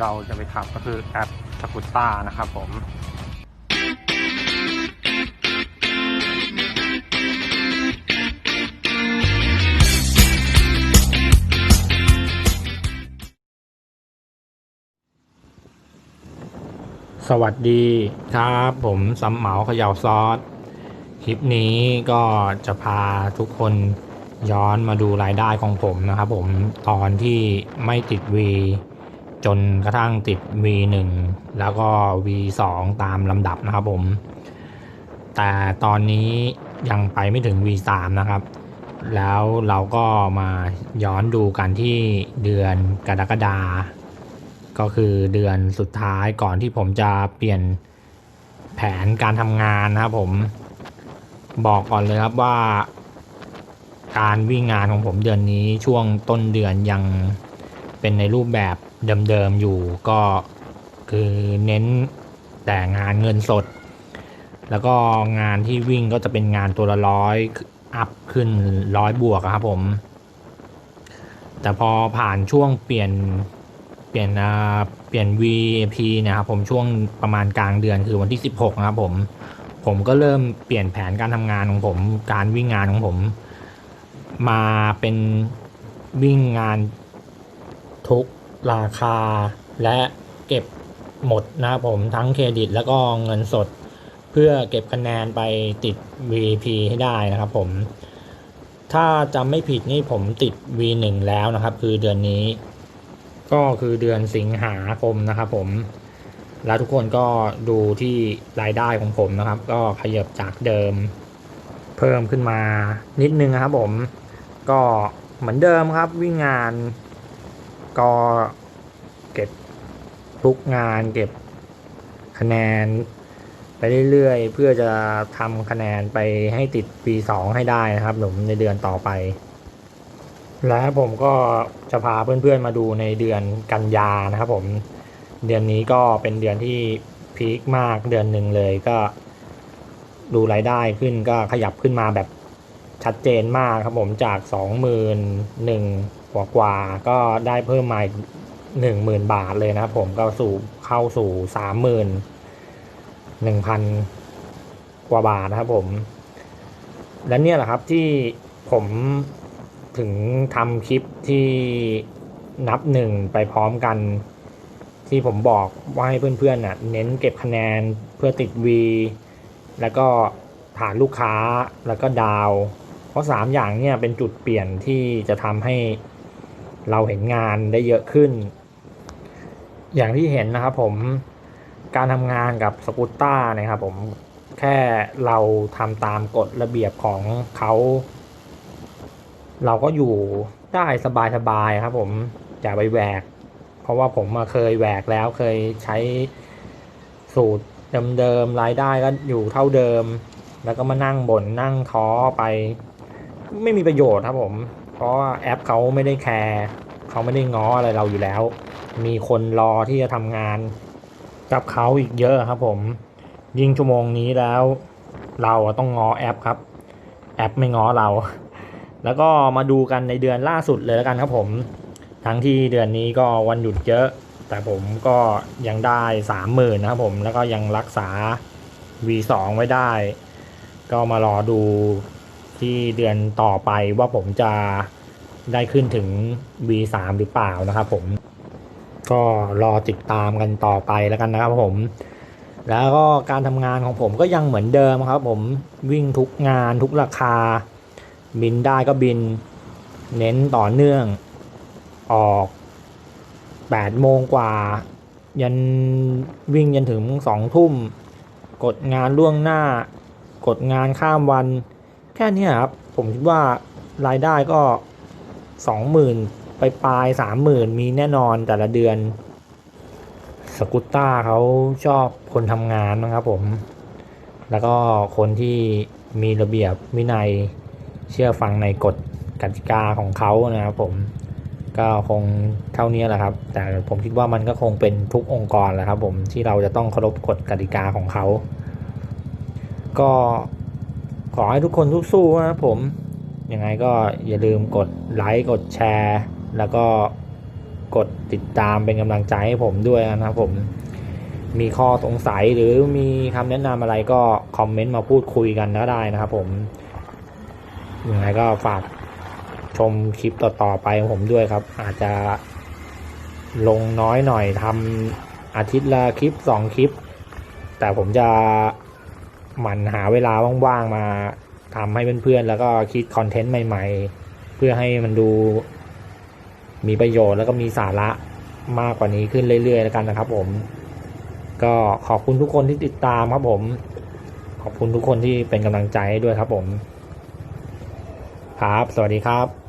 เราจะไปขับก็คือแอปสกูตต้านะครับผมสวัสดีครับผมสำเหมาเขย่าซอส คลิปนี้ก็จะพาทุกคนย้อนมาดูรายได้ของผมนะครับผมตอนที่ไม่ติด V จนกระทั่งติด V1 แล้วก็ V2 ตามลำดับนะครับผม แต่ตอนนี้ยังไปไม่ถึง V3 นะครับ แล้วเราก็มาย้อนดูกันที่เดือนกรกฎาก็คือเดือนสุดท้ายก่อนที่ผมจะเปลี่ยนแผนการทำงานนะครับผมบอกก่อนเลยครับว่า การวิ่งงานของผมเดือนนี้ช่วงต้นเดือนยังเป็นในรูปแบบ เดิมๆอยู่ก็คือเน้นแต่งานเงินสด แล้วก็งานที่วิ่งก็จะเป็นงานตัวละร้อยอัพขึ้นร้อยบวกครับผม แต่พอผ่านช่วงเปลี่ยนเปลี่ยนอ่าเปลี่ยน VP นะครับผมช่วงประมาณกลางเดือนคือวันที่ 16 นะครับผม ผมก็เริ่มเปลี่ยนแผนการทำงานของผม การวิ่งงานของผม มาเป็นวิ่งงานทุก ราคาและเก็บหมดนะครับผมทั้งเครดิตแล้วก็เงินสด เพื่อเก็บคะแนนไปติด VP ให้ได้นะครับผม ถ้าจำไม่ผิดนี่ผมติด V1 แล้วนะครับ คือเดือนนี้ ก็คือเดือนสิงหาคมนะครับผมแล้วทุกคนก็ดูที่รายได้ของผมนะครับ ก็ขยับจากเดิมเพิ่มขึ้นมานิดนึงนะครับผม ก็เหมือนเดิมครับวิ่งงาน ก็เก็บทุกงานเก็บคะแนนไปเรื่อยๆ เพื่อจะทำคะแนนไปให้ติดปี2ให้ได้นะครับผมในเดือนต่อไป และผมก็จะพาเพื่อนๆมาดูในเดือนกันยานะครับผมเดือนนี้ก็เป็นเดือนที่พีคมากเดือนหนึ่งเลยก็ดูรายได้ขึ้นก็ขยับขึ้นมาแบบชัดเจนมากครับผมจากสองหมื่นหนึ่ง กว่ากว่าก็ได้เพิ่มมาหนึ่งหมื่นบาทเลยนะครับผมก็สู่เข้าสู่สามหมื่นหนึ่งพันกว่าบาทนะครับผม และเนี่ยแหละครับที่ผมถึงทำคลิปที่นับหนึ่งไปพร้อมกัน ที่ผมบอกว่าให้เพื่อนๆน่ะเน้นเก็บคะแนนเพื่อติด V แล้วก็ฐานลูกค้าแล้วก็ดาว เพราะสามอย่างเนี่ยเป็นจุดเปลี่ยนที่จะทำให้ เราเห็นงานได้เยอะขึ้น อย่างที่เห็นนะครับผมการทำงานกับสกูตต้านะครับผมแค่เราทำตามกฎระเบียบของเขา เราก็อยู่ได้สบายๆครับผมอย่าไปแหวก เพราะว่าผมมาเคยแหวกแล้วเคยใช้สูตรเดิมๆรายได้ก็อยู่เท่าเดิม แล้วก็มานั่งบน่นนั่งท้อไป ไม่มีประโยชน์ครับผม ราะว่าแอปเขาไม่ได้แคร์เขาไม่ได้ง้ออะไรเราอยู่แล้ว มีคนรอที่จะทำงานกับเขาอีกเยอะครับ ผม ยิ่งชั่วโมงนี้แล้ว เราต้องง้อแอปครับ แอปไม่ง้อเรา แล้วก็มาดูกันในเดือนล่าสุดเลยแล้วกันครับผม ทั้งที่เดือนนี้ก็วันหยุดเยอะ แต่ผมก็ยังได้สามหมื่นนะครับผมแล้วก็ยังรักษา V2 ไว้ได้ ก็มารอดู ที่เดือนต่อไปว่าผมจะได้ขึ้นถึง V3 หรือเปล่านะครับผม ก็รอติดตามกันต่อไปแล้วกันนะครับผม แล้วก็การทำงานของผมก็ยังเหมือนเดิมครับผมวิ่งทุกงานทุกราคา บินได้ก็บิน เน้นต่อเนื่องออก8โมงกว่า ยันวิ่งยันถึง2ทุ่ม กดงานล่วงหน้า กดงานข้ามวัน แค่นี้ครับ ผมคิดว่ารายได้ก็20,000ไปปลายสามหมื่นมีแน่นอนแต่ละเดือนสกุตต้าเขาชอบคนทำงานนะครับผม แล้วก็คนที่มีระเบียบวินัยเชื่อฟังในกฎกติกาของเขานะครับผมก็คงเท่านี้แหละครับ แต่ผมคิดว่ามันก็คงเป็นทุกองค์กรแหละครับผมที่เราจะต้องเคารพกฎกติกาของเขา ก็ ขอให้ทุกคนสู้ๆนะครับผมยังไงก็อย่าลืมกดไลค์กดแชร์ แล้วก็กดติดตามเป็นกำลังใจให้ผมด้วยนะครับผม มีข้อสงสัยหรือมีคำแนะนำอะไรก็คอมเมนต์มาพูดคุยกันก็ได้นะครับผมยังไงก็ฝากชมคลิปต่อๆไปของผมด้วยครับ อาจจะลงน้อยหน่อยทำอาทิตย์ละคลิปสองคลิป แต่ผมจะ มั่นหาเวลาว่างๆมาทำให้เพื่อนๆ แล้วก็คิดคอนเทนต์ใหม่ๆ เพื่อให้มันดูมีประโยชน์แล้วก็มีสาระมากกว่านี้ขึ้นเรื่อยๆ แล้วกันนะครับ ผม ก็ขอบคุณทุกคนที่ติดตามครับผม ขอบคุณทุกคนที่เป็นกำลังใจด้วยครับผม ครับ สวัสดีครับ